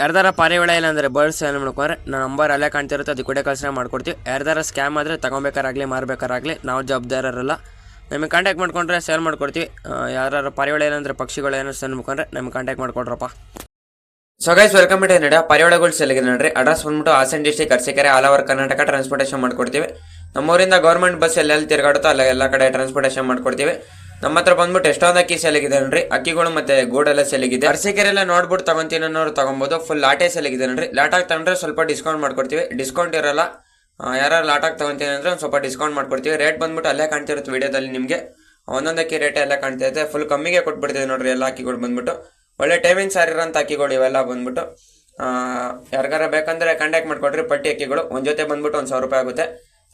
ಯಾರ್ದಾರ ಪಾರಿವಾಳ ಇಲ್ಲ ಅಂದರೆ ಬರ್ಡ್ಸ್ ಏನು ಮಾಡ್ಕೊಂಡ್ರೆ ನಮ್ಮ ನಂಬರ್ ಅಲ್ಲೇ ಕಾಣ್ತಿರುತ್ತೆ, ಅದು ಕೂಡ ಕಳ್ಸನೆ ಮಾಡ್ಕೊಡ್ತೀವಿ. ಯಾರ್ದಾರ ಸ್ಕ್ಯಾಮ್ ಆದರೆ ತೊಗೊಬೇಕಾರಾಗಲಿ, ಮಾರಬೇಕಾರಾಗಲಿ, ನಾವು ಜವಾಬ್ದಾರರಲ್ಲ. ನಿಮಗೆ ಕಾಂಟ್ಯಾಕ್ಟ್ ಮಾಡ್ಕೊಂಡ್ರೆ ಸೇಲ್ ಮಾಡ್ಕೊಡ್ತೀವಿ. ಯಾರು ಪಾರಿವಾಳ ಏನಂದ್ರೆ ಪಕ್ಷಿಗಳು ಏನೋ ಸೆಂಡ್ ಮಾಡ್ಕೊಂಡ್ರೆ, ನಮಗೆ ಕಾಂಟ್ಯಾಕ್ಟ್ ಮಾಡ್ಕೊಡ್ರಪ್ಪ. ಸೊ ಗೈಸ್ ವೆಲ್ಕಮ್ ಟು ನಡ ಪರಿವಾಳಗಳು ಸೇಲ್ಗೆ ನೋಡ್ರಿ? ಅಡ್ರೆಸ್ ಬಂದ್ಬಿಟ್ಟು Hassan district Arsikere all over Karnataka transportation ಮಾಡ್ಕೊಡ್ತೀವಿ. ನಮ್ಮೂರಿಂದ ಗೌರ್ಮೆಂಟ್ ಬಸ್ ಎಲ್ಲೆಲ್ಲಿ ತಿರುಗಾಡುತ್ತೋ, ಅಲ್ಲ ಎಲ್ಲ ಕಡೆ ಟ್ರಾನ್ಸ್ಪೋರ್ಟೇಷನ್ ಮಾಡ್ಕೊಡ್ತೀವಿ. ನಮ್ಮ ಹತ್ರ ಬಂದ್ಬಿಟ್ಟು ಎಷ್ಟೊಂದು ಅಕ್ಕಿ ಸೆಲಗಿದೆ ನೋಡ್ರಿ ಅಕ್ಕಿಗಳು ಮತ್ತೆ ಗೂಡೆಲ್ಲ ಅರ್ಸಿಕೆರೆ ಎಲ್ಲ ನೋಡ್ಬಿಟ್ಟು ತಗೊಂತೀನಿ ಅನ್ನೋರು ತಗೊಬೋದು. ಫುಲ್ ಲಾಟೆ ಸೆಲಗಿದೆ ನೋಡ್ರಿ ಲಾಟಾಗಿ ತಗೊಂಡ್ರೆ ಸ್ವಲ್ಪ ಡಿಸ್ಕೌಂಟ್ ಮಾಡ್ಕೊಡ್ತೀವಿ. ಡಿಸ್ಕೌಂಟ್ ಇರಲ್ಲ. ಯಾರು ಲಾಟಾಗಿ ತಗೊಂತೀನಿ ಅಂದ್ರೆ ಒಂದು ಸ್ವಲ್ಪ ಡಿಸ್ಕೌಂಟ್ ಮಾಡ್ಕೊಡ್ತೀವಿ. ರೇಟ್ ಬಂದ್ಬಿಟ್ಟು ಅಲ್ಲೇ ಕಾಣ್ತಿರುತ್ತೆ ವಿಡಿಯೋದಲ್ಲಿ ನಿಮಗೆ. ಒಂದೊಂದು ಅಕ್ಕಿ ರೇಟ್ ಎಲ್ಲ ಕಾಣ್ತಾ ಇದೆ. ಫುಲ್ ಕಮ್ಮಿಗೆ ಕೊಟ್ಬಿಡ್ತೀವಿ ನೋಡ್ರಿ ಎಲ್ಲ ಅಕ್ಕಿಗಳು ಬಂದ್ಬಿಟ್ಟು. ಒಳ್ಳೆ ಟೈಮಿಂಗ್ ಸಾರಿರೋಂಥ ಅಕ್ಕಿಗಳು ಇವೆಲ್ಲ ಬಂದ್ಬಿಟ್ಟು. ಯಾರಿಗಾರ ಬೇಕಂದ್ರೆ ಕಾಂಟ್ಯಾಕ್ಟ್ ಮಾಡ್ಕೊಡ್ರಿ. ಪಟ್ಟಿ ಅಕ್ಕಿಗಳು ಒಂದು ಜೊತೆ ಬಂದ್ಬಿಟ್ಟು ಒಂದು ಸಾವಿರ ರೂಪಾಯಿ ಆಗುತ್ತೆ.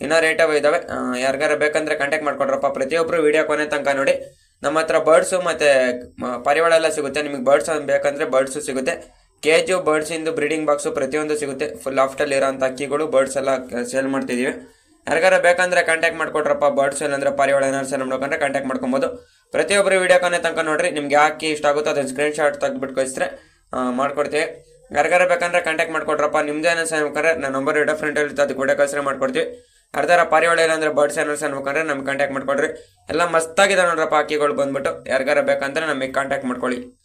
ಇನ್ನೂ ರೇಟ್ ಅವ ಇದಾವೆ. ಯಾರಿಗಾರ ಬೇಕಂದ್ರೆ ಕಾಂಟ್ಯಾಕ್ಟ್ ಮಾಡ್ಕೊಡ್ರಪ್ಪ. ಪ್ರತಿಯೊಬ್ಬರು ವಿಡಿಯೋ ಕೊನೆ ತನಕ ನೋಡಿ. ನಮ್ಮ ಹತ್ರ ಬರ್ಡ್ಸು ಮತ್ತು ಪರಿವಾಳ ಎಲ್ಲ ಸಿಗುತ್ತೆ. ನಿಮಗೆ ಬರ್ಡ್ಸ್ ಬೇಕಂದ್ರೆ ಬರ್ಡ್ಸು ಸಿಗುತ್ತೆ. ಕೇಜು ಬರ್ಡ್ಸಿಂದು ಬ್ರೀಡಿಂಗ್ ಬಾಕ್ಸು ಪ್ರತಿಯೊಂದು ಸಿಗುತ್ತೆ. ಫುಲ್ ಆಫ್ಟಲ್ಲಿ ಇರೋಂಥ ಅಕ್ಕಿಗಳು ಬರ್ಡ್ಸ್ ಎಲ್ಲ ಸೇಲ್ ಮಾಡ್ತಿದ್ದೀವಿ ಯಾರಿಗಾರ ಬೇಕಂದ್ರೆ ಕಾಂಟ್ಯಾಕ್ಟ್ ಮಾಡ್ಕೊಡ್ರಪ್ಪ. ಬರ್ಡ್ಸ್ ಇಲ್ಲಾಂದ್ರೆ ಪರಿವಾಳ ಏನಾರು ಸೇಲ್ ಮಾಡ್ಕೊಂಡ್ರೆ ಕಾಂಟ್ಯಾಕ್ಟ್ ಮಾಡ್ಕೊಬೋದು. ಪ್ರತಿಯೊಬ್ಬರು ವಿಡಿಯೋ ಕೊನೆ ತನಕ ನೋಡಿರಿ. ನಿಮ್ಗೆ ಯಾಕೆ ಇಷ್ಟ ಆಗುತ್ತೋ ಅದನ್ನು ಸ್ಕ್ರೀನ್ ಶಾಟ್ ತೆಗೆದ್ಬಿಟ್ಟು ಕಳಿಸ್ರೆ ಮಾಡ್ಕೊಡ್ತೀವಿ. ಯಾರಿಗಾರ ಬೇಕಂದ್ರೆ ಕಾಂಟ್ಯಾಕ್ಟ್ ಮಾಡ್ಕೊಟ್ರಪ್ಪ ನಿಮ್ದು ಸೇಮ್ ಬೇಕಾದ್ರೆ ನನ್ನ ನಂಬರ್ ಫ್ರೆಂಡ್ ಇರುತ್ತೆ ಅದು ಕೂಡ ಕಳಿಸ್ರೆ ಮಾಡ್ಕೊಡ್ತೀವಿ. ಯಾರ್ದಾರ ಪಾರಿವಾಳ ಇಲ್ಲ ಅಂದ್ರೆ ಬರ್ಡ್ಸ್ ಅನ್ಬೇಕಂದ್ರೆ ನಮ್ಗೆ ಕಾಂಟ್ಯಾಕ್ಟ್ ಮಾಡ್ಕೊಳ್ರಿ ಎಲ್ಲ ಮಸ್ತಾಗಿದೆ ನೋಡ್ರಪ್ಪ ಅಕ್ಕಿಗಳು ಬಂದ್ಬಿಟ್ಟು. ಯಾರಿಗಾರ ಬೇಕಂದ್ರೆ ನಮಗೆ ಕಾಂಟ್ಯಾಕ್ಟ್ ಮಾಡ್ಕೊಳ್ಳಿ.